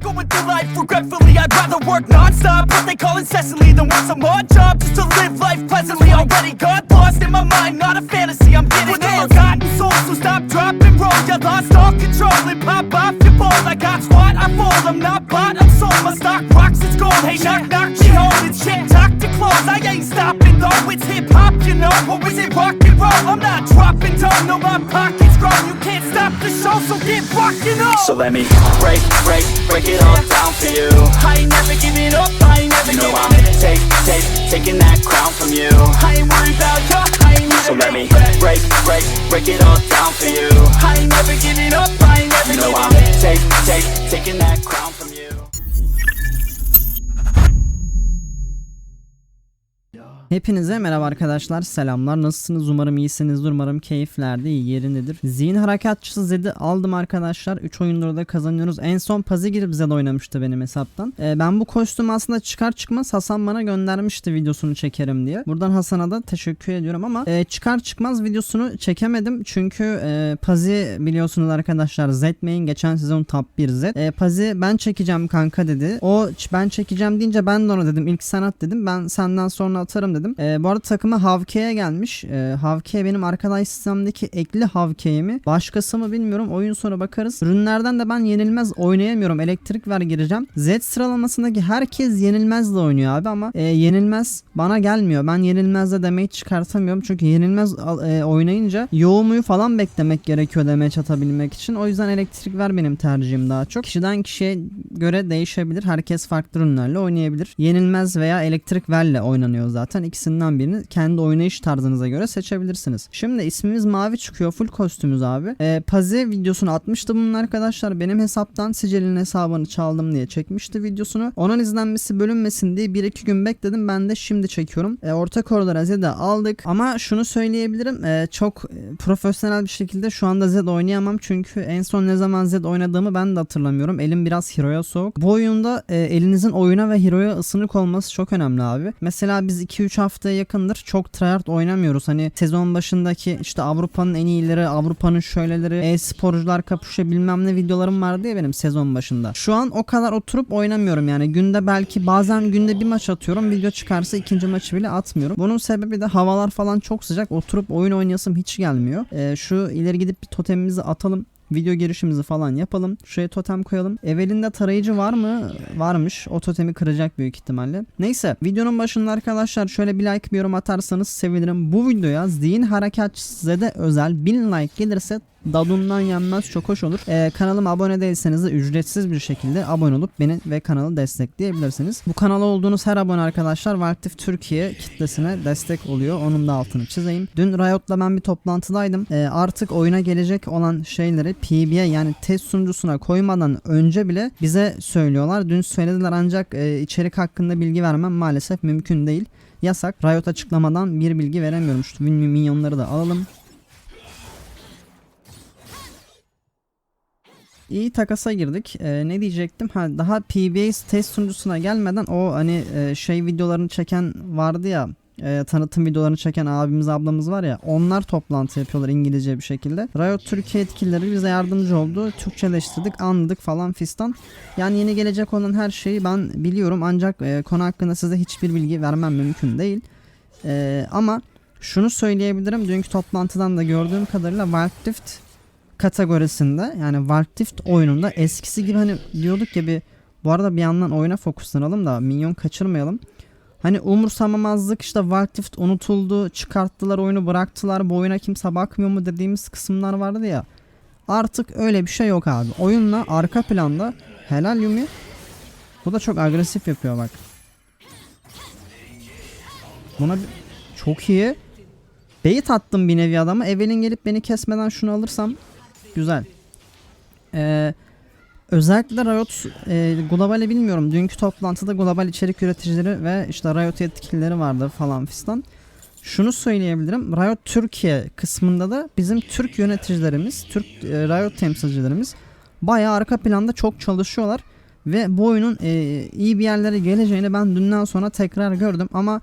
going through life regretfully. I'd rather work non-stop, what they call incessantly, than work some odd job just to live life pleasantly. Already got lost in my mind, not a fantasy. I'm getting ill. Forgotten souls, so stop, drop, and roll. You lost all control and pop off your ball. I got squat, I fold. I'm not bought, I'm sold. My stock rocks, it's gold. Hey, knock, knock, she. It's shit, I ain't stopping though. It's hip hop, you know, or is it rock and roll? I'm not dropping down, no, my pockets grow. You can't stop the show, so get rocking on. So let me break, break, break it all down for you I ain't never giving up, I ain't never You know I'm in. take, take, taking that crown from you I ain't worried about you, I ain't So never let me break, break, break it all down for you I ain't never giving up, I ain't never You know I'm in. take, take, taking that crown from you Hepinize merhaba arkadaşlar. Selamlar. Nasılsınız? Umarım iyisinizdir. Umarım keyiflerde iyi yerindedir. Zihin harekatçısı Zed'i aldım arkadaşlar. 3 oyunları da kazanıyoruz. En son Pazi girip Zed oynamıştı benim hesaptan. Ee, Ben bu kostümü aslında çıkar çıkmaz Hasan bana göndermişti videosunu çekerim diye. Buradan Hasan'a da teşekkür ediyorum ama e, çıkar çıkmaz videosunu çekemedim. Çünkü e, Pazi biliyorsunuz arkadaşlar Zed main geçen sezon top 1 Zed. E, Pazi ben çekeceğim kanka dedi. O ben çekeceğim deyince ben de ona dedim. İlk sen at dedim. Ben senden sonra atarım dedim. Ee, bu arada takıma Havke'ye gelmiş. Ee, Havke benim arkadaş sistemdeki ekli Havke'yi mi? Başkası mı bilmiyorum. Oyun sonu bakarız. Ürünlerden de ben yenilmez oynayamıyorum. Elektrik ver gireceğim. Z sıralamasındaki herkes yenilmezle oynuyor abi ama e, yenilmez bana gelmiyor. Ben yenilmezle demeyi çıkartamıyorum. Çünkü yenilmez e, oynayınca yoğumuyu falan beklemek gerekiyor demeç atabilmek için. O yüzden elektrik ver benim tercihim daha çok. Kişiden kişiye göre değişebilir. Herkes farklı ürünlerle oynayabilir. Yenilmez veya elektrik verle oynanıyor zaten. İkisinden birini kendi oynayış tarzınıza göre seçebilirsiniz. Şimdi ismimiz mavi çıkıyor. Full kostümüz abi. Ee, Pazi videosunu atmıştı bunun arkadaşlar. Benim hesaptan Sicil'in hesabını çaldım diye çekmişti videosunu. Onun izlenmesi bölünmesin diye 1-2 gün bekledim. Ben de şimdi çekiyorum. Ee, orta koridora Zed'i aldık. Ama şunu söyleyebilirim. ee, çok e, profesyonel bir şekilde şu anda Zed oynayamam. Çünkü en son ne zaman Zed oynadığımı ben de hatırlamıyorum. Elim biraz Hero'ya soğuk. Bu oyunda e, elinizin oyuna ve Hero'ya ısınık olması çok önemli abi. Mesela biz 2-3 haftaya yakındır çok tryhard oynamıyoruz. Hani sezon başındaki işte Avrupa'nın en iyileri, Avrupa'nın şöyleleri, e-sporcular kapışıyor bilmem ne videolarım vardı ya benim sezon başında. Şu an o kadar oturup oynamıyorum yani. Günde belki bazen günde bir maç atıyorum. Video çıkarsa ikinci maçı bile atmıyorum. Bunun sebebi de havalar falan çok sıcak. Oturup oyun oynayasım hiç gelmiyor. Ee, şu ileri gidip bir totemimizi atalım. Video girişimizi falan yapalım. Şuraya totem koyalım. Evelinde tarayıcı var mı? Varmış. O totemi kıracak büyük ihtimalle. Neyse videonun başında arkadaşlar şöyle bir like bir yorum atarsanız sevinirim. Bu videoya zihin harekatçısı de özel 1000 like gelirse Dadundan yenmez çok hoş olur. Ee, kanalıma abone değilseniz de ücretsiz bir şekilde abone olup beni ve kanalı destekleyebilirsiniz. Bu kanala olduğunuz her abone arkadaşlar Valtif Türkiye kitlesine destek oluyor. Onun da altını çizeyim. Dün Riot'la ben bir toplantıdaydım. Ee, artık oyuna gelecek olan şeyleri PB'ye yani test sunucusuna koymadan önce bile bize söylüyorlar. Dün söylediler ancak e, içerik hakkında bilgi vermem maalesef mümkün değil. Yasak. Riot açıklamadan bir bilgi veremiyorum. Şu minyonları da alalım. İyi takasa girdik. Ee, ne diyecektim? Ha daha PBA test sunucusuna gelmeden o hani e, şey videolarını çeken vardı ya e, tanıtım videolarını çeken abimiz ablamız var ya onlar toplantı yapıyorlar İngilizce bir şekilde. Riot Türkiye etkileri bize yardımcı oldu. Türkçeleştirdik, anladık falan fistan. Yani yeni gelecek olan her şeyi ben biliyorum ancak e, konu hakkında size hiçbir bilgi vermem mümkün değil. E, ama şunu söyleyebilirim. Dünkü toplantıdan da gördüğüm kadarıyla Wild Rift kategorisinde yani Wild Rift oyununda eskisi gibi hani diyorduk ya bir bu arada bir yandan oyuna fokuslanalım da minyon kaçırmayalım. Hani umursamamazlık işte Wild Rift unutuldu çıkarttılar oyunu bıraktılar bu oyuna kimse bakmıyor mu dediğimiz kısımlar vardı ya. Artık öyle bir şey yok abi. Oyunla arka planda helal Yumi. Bu da çok agresif yapıyor bak. Buna çok iyi. Bait attım bir nevi adama. Evelyn gelip beni kesmeden şunu alırsam güzel. Ee, özellikle Riot e, globali bilmiyorum. Dünkü toplantıda global içerik üreticileri ve işte Riot yetkilileri vardı falan fistan. Şunu söyleyebilirim. Riot Türkiye kısmında da bizim Türk yöneticilerimiz, Türk e, Riot temsilcilerimiz bayağı arka planda çok çalışıyorlar. Ve bu oyunun e, iyi bir yerlere geleceğini ben dünden sonra tekrar gördüm ama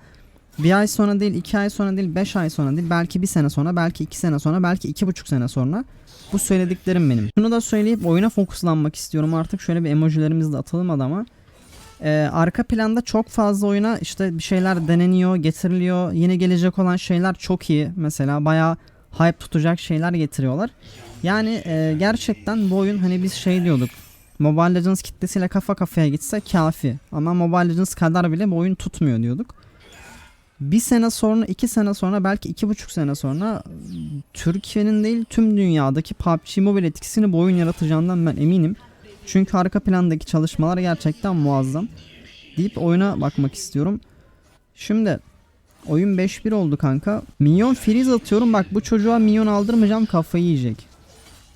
bir ay sonra değil, iki ay sonra değil, beş ay sonra değil, belki bir sene sonra, belki iki sene sonra, belki iki buçuk sene sonra Bu söylediklerim benim. Şunu da söyleyip oyuna fokuslanmak istiyorum artık. Şöyle bir emojilerimizi de atalım adama. Ee, arka planda çok fazla oyuna işte bir şeyler deneniyor, getiriliyor. Yine gelecek olan şeyler çok iyi. Mesela bayağı hype tutacak şeyler getiriyorlar. Yani e, gerçekten bu oyun hani biz şey diyorduk. Mobile Legends kitlesiyle kafa kafaya gitse kafi. Ama Mobile Legends kadar bile bu oyun tutmuyor diyorduk. Bir sene sonra, iki sene sonra, belki iki buçuk sene sonra Türkiye'nin değil tüm dünyadaki PUBG Mobile etkisini bu oyun yaratacağından ben eminim. Çünkü arka plandaki çalışmalar gerçekten muazzam. Deyip oyuna bakmak istiyorum. Şimdi oyun 5-1 oldu kanka. Minyon freeze atıyorum. Bak bu çocuğa minyon aldırmayacağım kafayı yiyecek.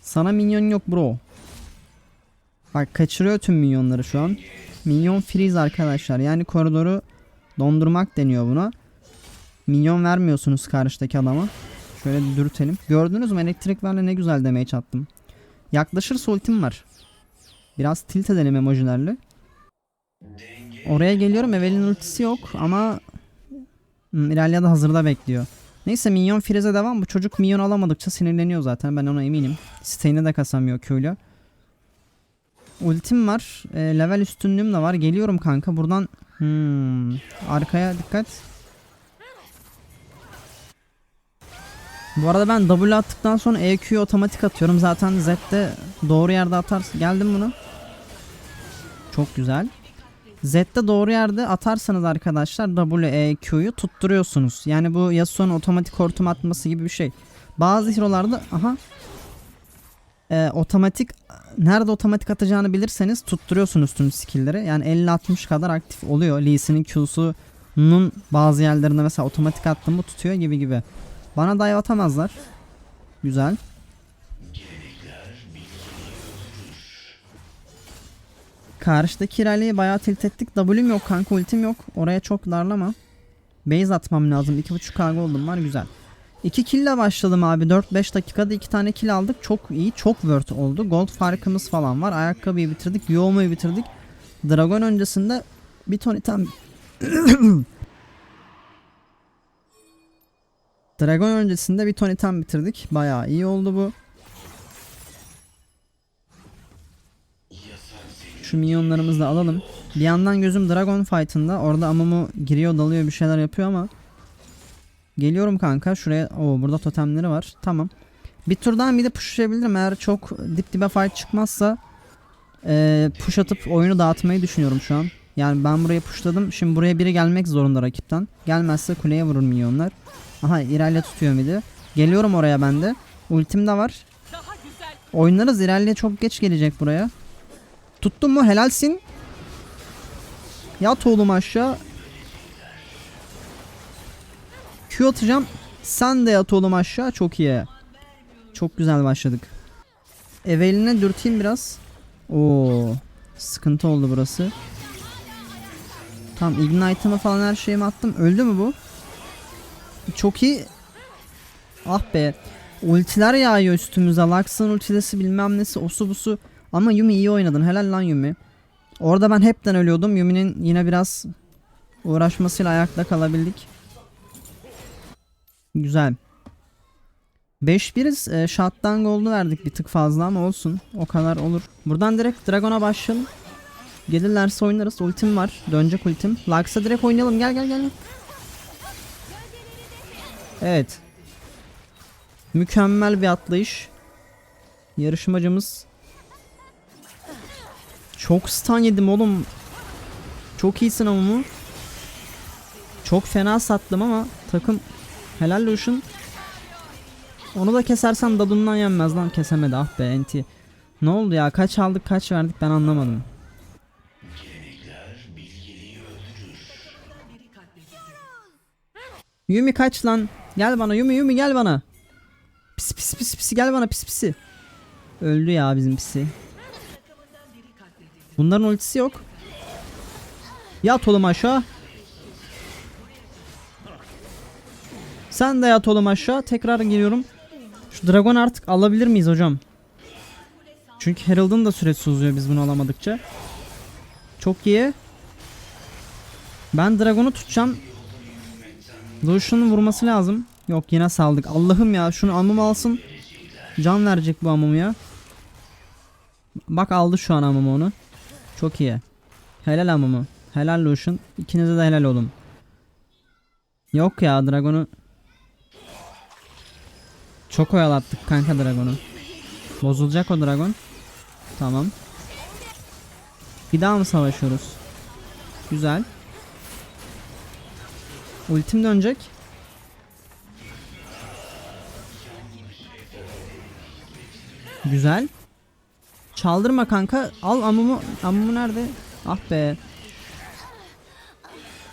Sana minyon yok bro. Bak kaçırıyor tüm minyonları şu an. Minyon freeze arkadaşlar. Yani koridoru dondurmak deniyor buna. Minyon vermiyorsunuz karşıdaki adama. Şöyle dürtelim. Gördünüz mü elektrik verle ne güzel demeye çattım. Yaklaşırsa ultim var. Biraz tilt edelim emojilerle. Oraya geliyorum. Evel'in ultisi yok ama hmm, İrelia da hazırda bekliyor. Neyse minyon frize devam. Bu çocuk minyon alamadıkça sinirleniyor zaten. Ben ona eminim. Stay'ini de kasamıyor Q'yla. Ultim var. E, level üstünlüğüm de var. Geliyorum kanka. Buradan hmm, arkaya dikkat. Bu arada ben W attıktan sonra EQ'yu otomatik atıyorum. Zaten Z'de doğru yerde atarsın. Geldim bunu. Çok güzel. Z'de doğru yerde atarsanız arkadaşlar W, E, Q'yu tutturuyorsunuz. Yani bu Yasuo'nun otomatik hortum atması gibi bir şey. Bazı hero'larda aha e, otomatik nerede otomatik atacağını bilirseniz tutturuyorsunuz tüm skill'leri. Yani 50-60 kadar aktif oluyor. Lee Sin'in Q'sunun bazı yerlerinde mesela otomatik attım mı tutuyor gibi gibi. Bana dive atamazlar. Güzel. Karşıdaki ilerleyi bayağı tilt ettik. W'm yok kanka ultim yok. Oraya çok darlama. Base atmam lazım. 2.5 kg oldum var güzel. 2 kill ile başladım abi. 4-5 dakikada 2 tane kill aldık. Çok iyi. Çok worth oldu. Gold farkımız falan var. Ayakkabıyı bitirdik. Yoğumayı bitirdik. Dragon öncesinde bir ton item Dragon öncesinde bir ton item bitirdik. Bayağı iyi oldu bu. Şu minyonlarımızı da alalım. Bir yandan gözüm Dragon Fight'ında. Orada Amumu giriyor dalıyor bir şeyler yapıyor ama. Geliyorum kanka. Şuraya. Oo burada totemleri var. Tamam. Bir turdan bir de pushlayabilirim. Eğer çok dip dibe fight çıkmazsa eee, push atıp oyunu dağıtmayı düşünüyorum şu an. Yani ben buraya pushladım. Şimdi buraya biri gelmek zorunda rakipten. Gelmezse kuleye vurur minyonlar. Aha İrelya tutuyor midi. Geliyorum oraya ben de. Ultim de var. Oynarız İrelya çok geç gelecek buraya. Tuttun mu helalsin. Yat oğlum aşağı. Q atacağım. Sen de yat oğlum aşağı. Çok iyi. Çok güzel başladık. Eveline dürteyim biraz. Oo, sıkıntı oldu burası. Tamam ignite'ımı falan her şeyimi attım. Öldü mü bu? Çok iyi. Ah be. Ultiler yağıyor üstümüze. Lux'ın ultilesi bilmem nesi osu busu. Ama Yumi iyi oynadın. Helal lan Yumi. Orada ben hepten ölüyordum. Yumi'nin yine biraz uğraşmasıyla ayakta kalabildik. Güzel. 5-1'iz. E, shot'tan goldu verdik bir tık fazla ama olsun. O kadar olur. Buradan direkt Dragon'a başlayalım. Gelirlerse oynarız. Ultim var. Dönecek ultim. Lux'a direkt oynayalım. Gel gel gel. Evet. Mükemmel bir atlayış. Yarışmacımız. Çok stun yedim oğlum. Çok iyisin ama. Çok fena sattım ama takım helal Lucian. Onu da kesersem dadından yenmez lan kesemedi ah be enti. Ne oldu ya kaç aldık kaç verdik ben anlamadım. Yumi kaç lan? Gel bana Yumi Yumi gel bana. Pis pis pis pis gel bana pis pisi. Öldü ya bizim pisi. Bunların ultisi yok. Yat oğlum aşağı. Sen de yat oğlum aşağı. Tekrar geliyorum. Şu dragon artık alabilir miyiz hocam? Çünkü Herald'ın da süresi uzuyor biz bunu alamadıkça. Çok iyi. Ben dragonu tutacağım. Lucian'ın vurması lazım. Yok yine saldık. Allah'ım ya şunu almam alsın. Can verecek bu Amumu'ya. Bak aldı şu an Amumu onu. Çok iyi. Helal Amumu. Helal Lucian. İkinize de helal olun. Yok ya Dragon'u çok oyalattık kanka Dragon'u. Bozulacak o Dragon. Tamam. Bir daha mı savaşıyoruz? Güzel. Ultim dönecek. Güzel. Çaldırma kanka. Al amumu. Amumu nerede? Ah be.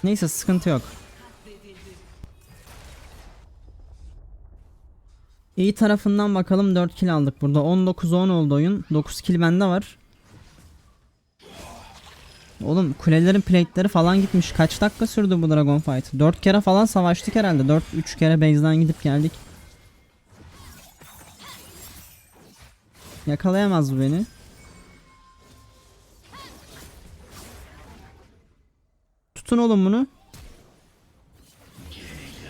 Neyse sıkıntı yok. İyi tarafından bakalım 4 kill aldık burada. 19-10 oldu oyun. 9 kill bende var. Oğlum kulelerin plate'leri falan gitmiş. Kaç dakika sürdü bu Dragon Fight? 4 kere falan savaştık herhalde. 4 3 kere base'den gidip geldik. Yakalayamaz bu beni. Tutun oğlum bunu.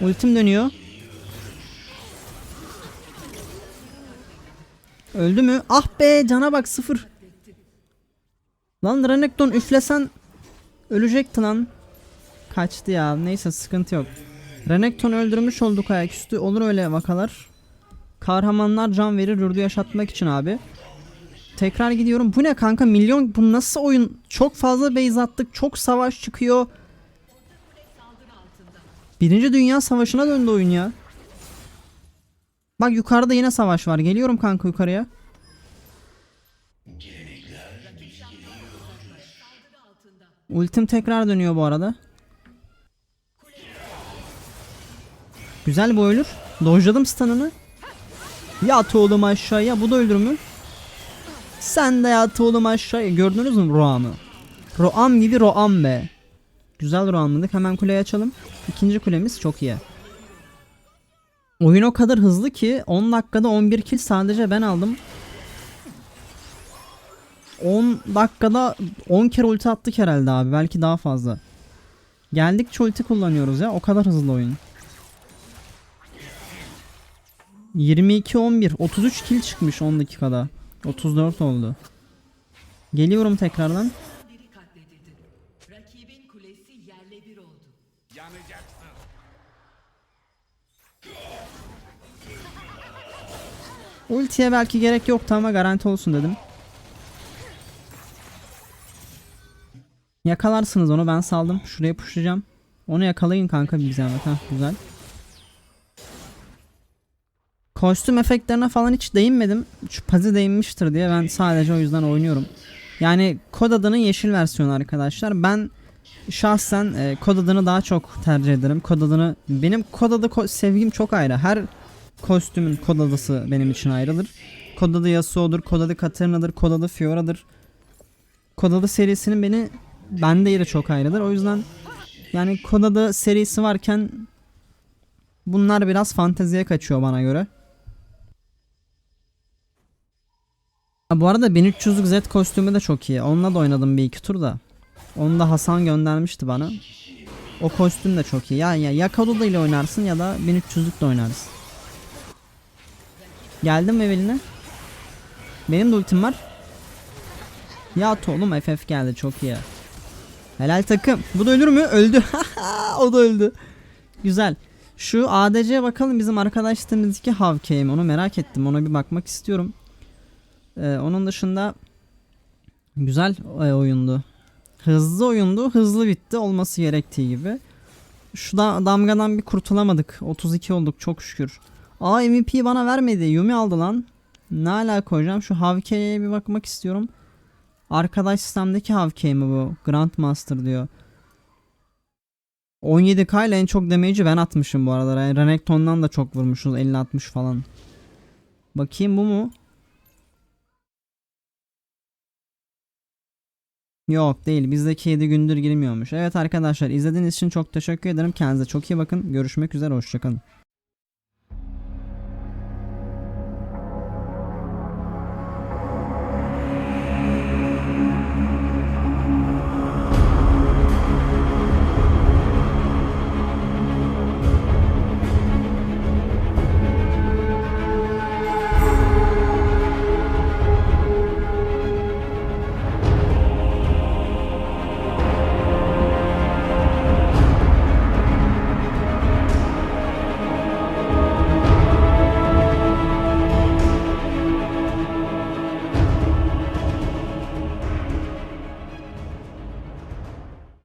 Ultim dönüyor. Öldü mü? Ah be cana bak sıfır. Lan Renekton üflesen ölecekti lan. Kaçtı ya. Neyse sıkıntı yok. Renekton öldürmüş olduk ayaküstü. Olur öyle vakalar. Kahramanlar can verir yurdu yaşatmak için abi. Tekrar gidiyorum. Bu ne kanka milyon bu nasıl oyun? Çok fazla base attık. Çok savaş çıkıyor. Birinci Dünya Savaşı'na döndü oyun ya. Bak yukarıda yine savaş var. Geliyorum kanka yukarıya. Ultim tekrar dönüyor bu arada. Güzel bu ölür. Dojladım stun'ını. Yat oğlum aşağıya. Bu da ölür mü? Sen de yat oğlum aşağıya. Gördünüz mü Roam'ı? Roam gibi Roam be. Güzel Roam'ladık. Hemen kuleyi açalım. İkinci kulemiz çok iyi. Oyun o kadar hızlı ki 10 dakikada 11 kill sadece ben aldım. 10 dakikada 10 kere ulti attık herhalde abi. Belki daha fazla. Geldikçe ulti kullanıyoruz ya. O kadar hızlı oyun. 22 11 33 kill çıkmış 10 dakikada. 34 oldu. Geliyorum tekrardan. Ultiye belki gerek yoktu ama garanti olsun dedim. Yakalarsınız onu ben saldım. Şuraya pushlayacağım. Onu yakalayın kanka bir zahmet. Heh, güzel. Kostüm efektlerine falan hiç değinmedim. Şu pazi değinmiştir diye ben sadece o yüzden oynuyorum. Yani kod adının yeşil versiyonu arkadaşlar. Ben şahsen e, kod adını daha çok tercih ederim. Kod adını benim kod adı ko- sevgim çok ayrı. Her kostümün kod adısı benim için ayrıdır. Kod adı Yasuo'dur, kod adı Katarina'dır, kod adı Fiora'dır. Kod adı serisinin beni bende yeri çok ayrıdır. O yüzden yani kod adı serisi varken bunlar biraz fanteziye kaçıyor bana göre. Ha, bu arada 1300'lük Z kostümü de çok iyi. Onunla da oynadım bir iki tur da. Onu da Hasan göndermişti bana. O kostüm de çok iyi. Ya ya, ya Kadoda ile oynarsın ya da 1300'lük de oynarsın. Geldim Eveline? Benim de ultim var. Ya oğlum FF geldi çok iyi. Helal takım. Bu da ölür mü? Öldü. o da öldü. Güzel. Şu ADC'ye bakalım bizim arkadaş sitemizdeki Havkey'im. Onu merak ettim. Ona bir bakmak istiyorum. Ee, onun dışında güzel e, oyundu. Hızlı oyundu. Hızlı bitti. Olması gerektiği gibi. Şu da damgadan bir kurtulamadık. 32 olduk çok şükür. Aa MVP bana vermedi. Yumi aldı lan. Ne alaka hocam? Şu Havkey'e bir bakmak istiyorum. Arkadaş sistemdeki Havkey mi bu? Grandmaster diyor. 17k ile en çok damage'i ben atmışım bu arada. Yani Renekton'dan da çok vurmuşuz. 50-60 falan. Bakayım bu mu? Yok değil. Bizdeki 7 gündür girmiyormuş. Evet arkadaşlar izlediğiniz için çok teşekkür ederim. Kendinize çok iyi bakın. Görüşmek üzere. Hoşçakalın.